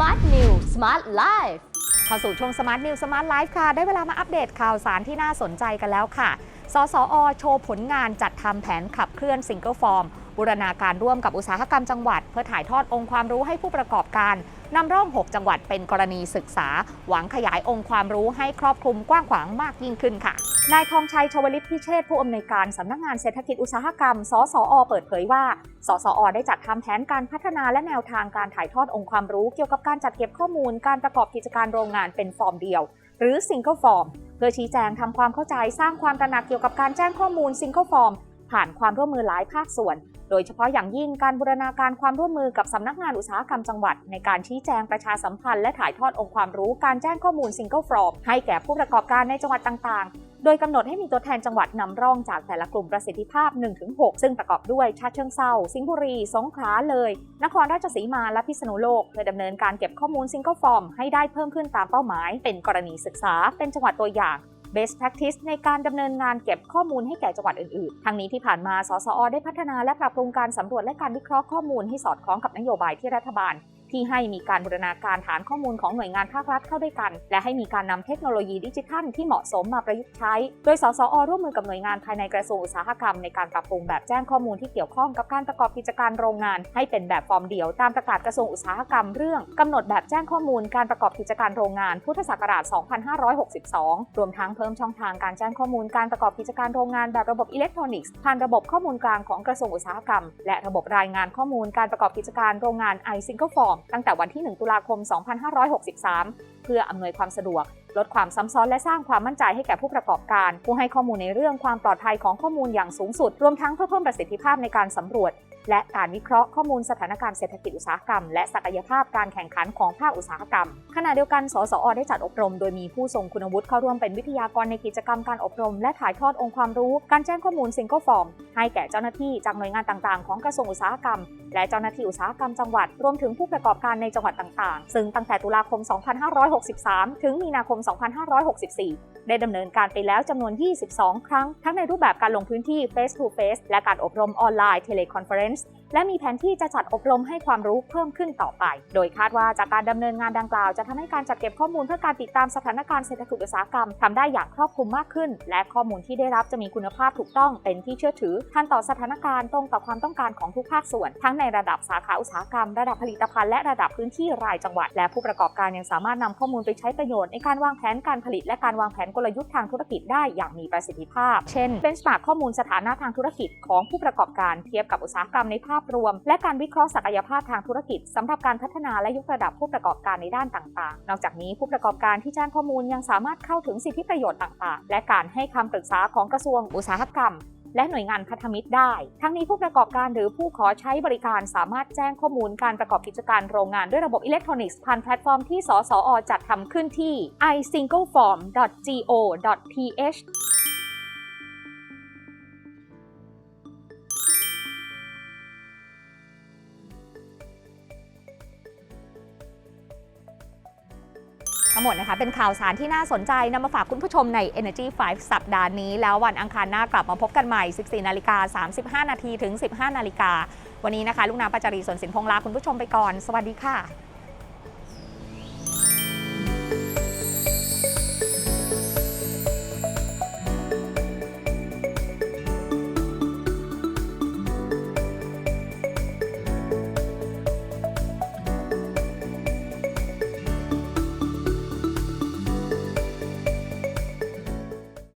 Smart New Smart Life เข้าสู่ช่วง Smart New Smart Life ค่ะ ได้เวลามาอัปเดตข่าวสารที่น่าสนใจกันแล้วค่ะ สสอโชว์ผลงานจัดทำแผนขับเคลื่อนซิงเกิลฟอร์มบูรณาการร่วมกับอุตสาหกรรมจังหวัด เพื่อถ่ายทอดองค์ความรู้ให้ผู้ประกอบการนำร่อง 6 จังหวัดเป็นกรณีศึกษา หวังขยายองค์ความรู้ให้ครอบคลุมกว้างขวางมากยิ่งขึ้นค่ะ นายทองชัยชวลิตพิเชษผู้อำนวยการสำนักงานเศรษฐกิจอุตสาหกรรม สสอ เปิดเผยว่า สสอ ได้จัดทำแผนการพัฒนาและแนวทางการถ่ายทอดองค์ความรู้ เกี่ยวกับการจัดเก็บข้อมูลการประกอบกิจการโรงงานเป็นฟอร์มเดียว หรือ Single Form เพื่อชี้แจงทำความเข้าใจสร้างความตระหนักเกี่ยวกับการแจ้งข้อมูล Single Form ผ่านความร่วมมือหลายภาคส่วน โดยเฉพาะอย่างยิ่งการบูรณาการความร่วมมือกับสำนักงานอุตสาหกรรมจังหวัด ในการชี้แจงประชาสัมพันธ์และถ่ายทอดองค์ความรู้การแจ้งข้อมูล Single Form ให้แก่ผู้ประกอบการในจังหวัดต่างๆ โดยกำหนดให้มีตัวแทนจังหวัดนำร่องจากแต่ละกลุ่มประสิทธิภาพ 1-6 ซึ่งประกอบด้วยชาเชิงเซาสิงห์บุรี สงขลาเลย นครราชสีมาและพิษณุโลกเพื่อดำเนินการเก็บข้อมูล Single Form ให้ได้เพิ่มขึ้นตามเป้าหมาย เป็นกรณีศึกษา เป็นจังหวัดตัวอย่าง Best Practice ในการดำเนินงานเก็บข้อมูลให้แก่จังหวัดอื่นๆ ทั้งนี้ที่ผ่านมา สสอ ได้พัฒนาและปรับปรุงการสำรวจและการวิเคราะห์ข้อมูลให้สอดคล้องกับนโยบายที่รัฐบาล ที่ให้มีการบูรณาการฐานข้อมูลของหน่วยงานภาครัฐเข้าด้วยกัน และให้มีการนำเทคโนโลยีดิจิทัลที่เหมาะสมมาประยุกต์ใช้ โดย สสอ ร่วมมือกับหน่วยงานภายในกระทรวงอุตสาหกรรมในการปรับปรุงแบบแจ้งข้อมูลที่เกี่ยวข้องกับการประกอบกิจการโรงงาน ให้เป็นแบบฟอร์มเดียวตามประกาศกระทรวงอุตสาหกรรมเรื่องกำหนดแบบแจ้งข้อมูลการประกอบกิจการโรงงาน พุทธศักราช 2562 รวมทั้งเพิ่มช่องทางการแจ้งข้อมูลการประกอบกิจการโรงงานแบบระบบอิเล็กทรอนิกส์ผ่านระบบข้อมูลกลางของกระทรวงอุตสาหกรรม และระบบรายงานข้อมูลการประกอบกิจการโรงงาน iSingle Form ตั้งแต่วันที่ 1 ตุลาคม 2563 เพื่ออำนวยความสะดวก ลดความซ้ำซ้อนและสร้างความมั่นใจให้แก่ผู้ประกอบการ ผู้ให้ข้อมูลในเรื่องความปลอดภัยของข้อมูลอย่างสูงสุด รวมทั้งเพื่อเพิ่มประสิทธิภาพในการสำรวจ และการวิเคราะห์ข้อมูลสถานการณ์เศรษฐกิจอุตสาหกรรม และศักยภาพการแข่งขันของภาคอุตสาหกรรม ขณะเดียวกัน สสอได้จัดอบรม โดยมีผู้ทรงคุณวุฒิเข้าร่วมเป็นวิทยากรในกิจกรรมการอบรม และถ่ายทอดองค์ความรู้ การแจ้งข้อมูล Single Form ให้แก่เจ้าหน้าที่จากหน่วยงานต่างๆ ของกระทรวงอุตสาหกรรม และเจ้าหน้าที่อุตสาหกรรมจังหวัด รวมถึงผู้ประกอบการในจังหวัดต่างๆ ซึ่งตั้งแต่ตุลาคม 2563 ถึงมีนาคม 2564ได้ดำเนินการไปแล้วจำนวน 22 ครั้ง ทั้งในรูปแบบการลงพื้นที่ Face to Face และการอบรมออนไลน์ Teleconference guys. และมีแผนที่จะจัดอบรมให้ความรู้เพิ่มขึ้นต่อไป โดยคาดว่าจากการดำเนินงานดังกล่าว จะทำให้การจัดเก็บข้อมูลเพื่อการติดตามสถานการณ์เศรษฐกิจอุตสาหกรรมทำได้อย่างครอบคลุมมากขึ้น และข้อมูลที่ได้รับจะมีคุณภาพถูกต้องเป็นที่เชื่อถือ ทันต่อสถานการณ์ตรงต่อความต้องการของทุกภาคส่วน ทั้งในระดับสาขาอุตสาหกรรม ระดับผลิตภัณฑ์และระดับพื้นที่รายจังหวัด และผู้ประกอบการยังสามารถนำข้อมูลไปใช้ประโยชน์ในการวางแผนการผลิต และการวางแผนกลยุทธ์ทางธุรกิจได้อย่างมีประสิทธิภาพ เช่นเป็นสมาร์ข้อมูลสถานะทางธุรกิจของผู้ประกอบการเทียบกับอุตสาหกรรมในภาพรวม และการวิเคราะห์ศักยภาพทางธุรกิจสำหรับการพัฒนาและยกระดับผู้ประกอบการในด้านต่างๆ นอกจากนี้ผู้ประกอบการที่แจ้งข้อมูลยังสามารถเข้าถึงสิทธิประโยชน์ต่างๆ และการให้คำปรึกษาของกระทรวงอุตสาหกรรมและหน่วยงานพันธมิตรได้ ทั้งนี้ผู้ประกอบการหรือผู้ขอใช้บริการสามารถแจ้งข้อมูลการประกอบกิจการโรงงานด้วยระบบอิเล็กทรอนิกส์ผ่านแพลตฟอร์มที่ สสอ จัดทำขึ้นที่ isingleform.go.th ทั้งหมดนะคะ เป็นข่าวสารที่น่าสนใจนำมาฝากคุณผู้ชมใน Energy 5 สัปดาห์นี้ แล้ววันอังคารหน้ากลับมาพบกันใหม่ 14นาฬิกา35 นาทีถึง 15 นาฬิกา วันนี้นะคะ ลูกน้ำปัจจารีสวนสินพงลาคุณผู้ชมไปก่อน สวัสดีค่ะ